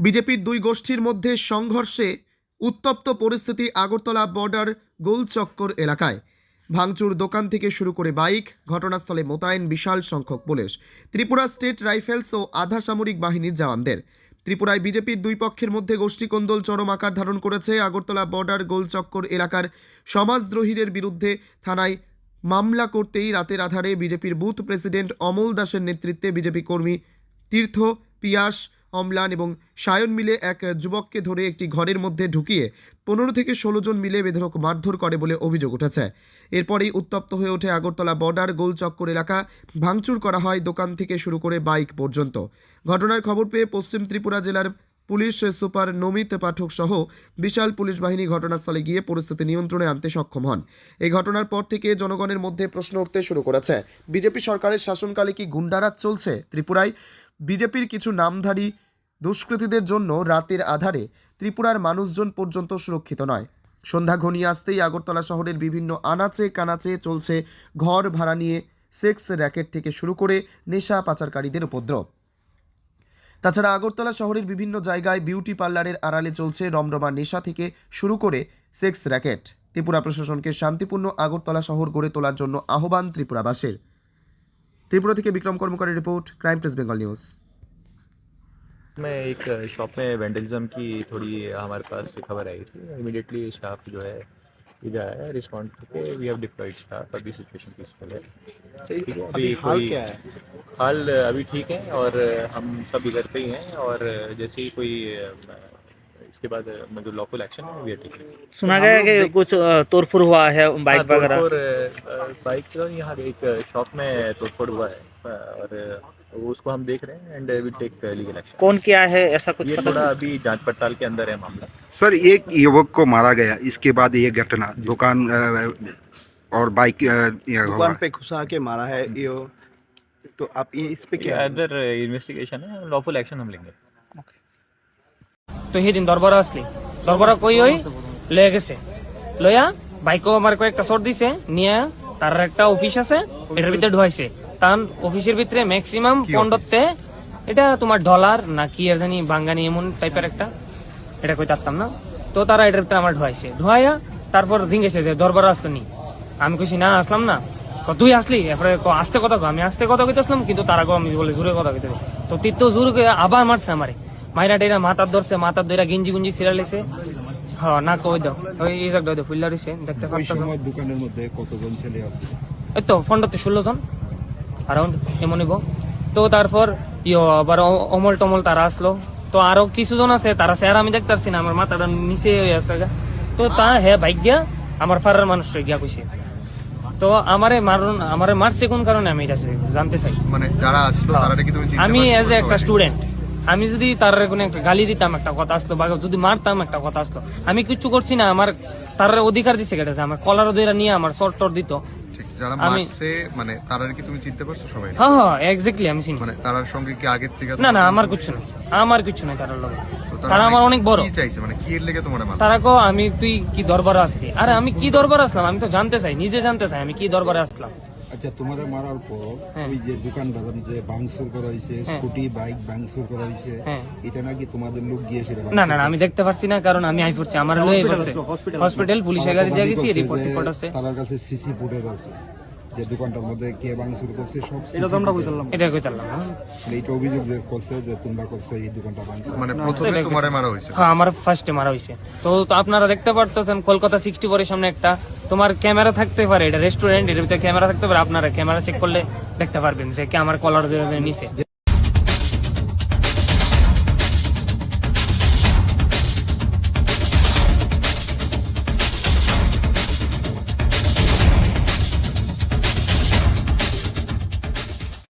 বিজেপির দুই গোষ্ঠীর মধ্যে সংঘর্ষে উত্তপ্ত পরিস্থিতি আগরতলা বর্ডার গোলচক্কর এলাকায়। ভাঙচুর দোকান থেকে শুরু করে বাইক, ঘটনাস্থলে মোতায়েন বিশাল সংখ্যক পুলিশ। ত্রিপুরা স্টেট রাইফেলস ও আধা সামরিক বাহিনীর জওয়ানদের। ত্রিপুরায় বিজেপির দুই পক্ষের মধ্যে গোষ্ঠীকন্দল চরম আকার ধারণ করেছে আগরতলা বর্ডার গোলচক্কর এলাকার সমাজদ্রোহীদের বিরুদ্ধে থানায় মামলা করতেই রাতের আধারে বিজেপির বুথ প্রেসিডেন্ট অমল দাসের নেতৃত্বে বিজেপি কর্মী তীর্থ পিয়াস অম্লান এবং সায়ন মিলে এক যুবককে ধরে একটি ঘরের মধ্যে ঢুকিয়ে পনেরো থেকে ষোলো জন মিলে বেধরক মারধর করে বলে অভিযোগ উঠেছে। এরপরেই উত্তপ্ত হয়ে ওঠে আগরতলা বর্ডার গোলচক্কর এলাকা। ভাঙচুর করা হয় দোকান থেকে শুরু করে বাইক পর্যন্ত। ঘটনার খবর পেয়ে পশ্চিম ত্রিপুরা জেলার পুলিশ সুপার নমিত পাঠক সহ বিশাল পুলিশ বাহিনী ঘটনাস্থলে গিয়ে পরিস্থিতি নিয়ন্ত্রণে আনতে সক্ষম হন। এই ঘটনার পর থেকে জনগণের মধ্যে প্রশ্ন উঠতে শুরু করেছে। বিজেপি সরকারের শাসনকালে কি গুন্ডারাজ চলছে ত্রিপুরায়? বিজেপির কিছু নামধারী দুষ্কৃতীদের জন্য রাতের আধারে ত্রিপুরার মানুষজন পর্যন্ত সুরক্ষিত নয়। সন্ধ্যা ঘনিয়ে আসতেই আগরতলা শহরের বিভিন্ন আনাচে কানাচে চলছে ঘর ভাড়া নিয়ে সেক্স র্যাকেট থেকে শুরু করে নেশা পাচারকারীদের উপদ্রব। তাছাড়া আগরতলা শহরের বিভিন্ন জায়গায় বিউটি পার্লারের আড়ালে চলছে রমরমা নেশা থেকে শুরু করে সেক্স র্যাকেট। ত্রিপুরা প্রশাসনকে শান্তিপূর্ণ আগরতলা শহর গড়ে তোলার জন্য আহ্বান ত্রিপুরাবাসীর। ত্রিপুরা থেকে Vikram কর্মকারের report crime press Bengal news में एक शॉप में वेंडलिज्म की थोड़ी हमारे पास खबर आई थी इमीडिएटली स्टाफ जो है इधर आया रिस्पॉन्ड करके वी हैव डिप्लॉयड स्टाफ अभी सिचुएशन पीसफुल है ठीक है अभी हाल कोई क्या है हाल अभी ठीक है और हम सब इधर पे ही हैं और जैसे ही कोई अ, इसके बाद जो लॉफुल एक्शन है वी आर टेकिंग सुना गया है कि कुछ तोड़फोड़ हुआ है बाइक वगैरह। बाइक तो यहाँ एक शॉप में तोड़फोड़ हुआ है और उसको हम देख रहे हैं and we take legal action कौन किया है? ऐसा कुछ ये पता थोड़ा अभी जाँच पड़ताल के अंदर है मामला। सर एक युवक को मारा गया इसके बाद ये घटना दुकान और बाइक दुकान पे घुसा के मारा है ये तो आप इस पे क्या अदर इन्वेस्टिगेशन है लॉफुल एक्शन हम लेंगे। তো সেইদিন দরবার আসলি দরবার কই ওই লয়ে গেছে। লয়া বাইকও আমার কয়েকটা শর্ট দিছে নিয়ে তার একটা অফিস আছে এটার ভিতরে ঢুকাইছে তার অফিসের ভিতরে ম্যাক্সিমাম পন্ডতে এটা তোমার ডলার না কি আর জানি বাঙ্গানি এমন টাইপের একটা। এটা কই তারতাম না। তো তারা এটার ভিতরে আমার ঢুকাইছে ঢুকাইয়া তারপর জিঙ্গেছে যে দরবার আসলো নি। আমি কইছি না আসলাম না। তুই আসলি এরপরে আস্তে কথা। আমি আস্তে কথা কইতে আসলাম কিন্তু তারা আমি বলে জোরে কথা কইতে তো তির তো জোর আবার মারছে আমারে মাইরা টেরা মাথার ধরছে মাথার ধরে গিঞ্জি গুঞ্জি ছিঁড়া লেছে হ্যাঁ না কই দাও। ওই এই জায়গা দাও ফুল্লা রইছে দেখতে সময় দোকানের মধ্যে কতজন ছেলে আছে? এই তো ফন্ডতে ষোলো জন। অ্যারাউন্ড এমনই গো তো তারপর ইয়ো আবার অমল টমল তারা আসলো। তো আরও কিছু জন আছে তারা স্যার আমি দেখতে পারছি না আমার মাথাটা নিচে হয়ে আছে গা। তো তা হ্যাঁ বাইক গিয়া আমার ফারার মানুষ গিয়া কইছে। তো আমারে মারুন আমারে মারছে কোন কারণে আমি এটা জানতে চাই। মানে যারা আসলো তারা কি তুমি আমি এজ এ একটা? স্টুডেন্ট আমি যদি তার কোনো একটা গালি দিতাম একটা কথা আসলো বা যদি মারতাম একটা কথা আসলো আমি কিছু করছি না আমার তার অধিকার দিছে কেটে আমার কলার ধরে নিয়ে আমার শর্ট টর দিত। যারা আমি- মারছে মানে তারা কি তুমি চিনতে পারছ সবাই? হ্যাঁ হ্যাঁ এক্স্যাক্টলি আমি চিনি। মানে তারার সঙ্গে কি আগের থেকে না না আমার কিছু না আমার কিছু নাই তার লগে। তারা আমার অনেক বড়। কি চাইছে? মানে কি এর লেগে তোমার মারলো? তারা কো আমি তুই কি দরবারে আসলি? আরে আমি কি দরবারে আসলাম? আমি তো জানতে চাই নিজে জানতে চাই আমি কি দরবারে আসলাম? আচ্ছা তোমাদের মারার পর হ্যাঁ। ওই যে দোকান দোকানদার যে ভাঙচুর করা হয়েছে হ্যাঁ। স্কুটি বাইক ভাঙচুর করা হয়েছে হ্যাঁ। এটা নাকি তোমাদের লোক গিয়ে সেটা না না না, আমি দেখতে পারছি না কারণ আমি আই পড়ছি আমার লোক পড়ছে হসপিটাল পুলিশের গাড়ি দিয়ে গেছি রিপোর্ট রিপোর্ট আছে তার কাছে সিসি ফুটেজ আছে যে দোকানটার মধ্যে কে ভাঙচুর করছে সব এটা এটা এইটা অভিযোগ যে করছে যে তোমরা করছ এই দোকানটা ভাঙচুর মানে প্রথমে তোমারে মারা হইছে হ্যাঁ আমার ফার্স্টে মারা হইছে তো আপনারা দেখতে পারতেছেন কলকাতা সিক্সটি ফোরের সামনে একটা তোমার ক্যামেরা থাকতে পারে এটা রেস্টুরেন্টের ভিতরে ক্যামেরা থাকতে পারে আপনারা ক্যামেরা চেক করলে দেখতে পারবেন যে কে আমার কলার ধরে নিচে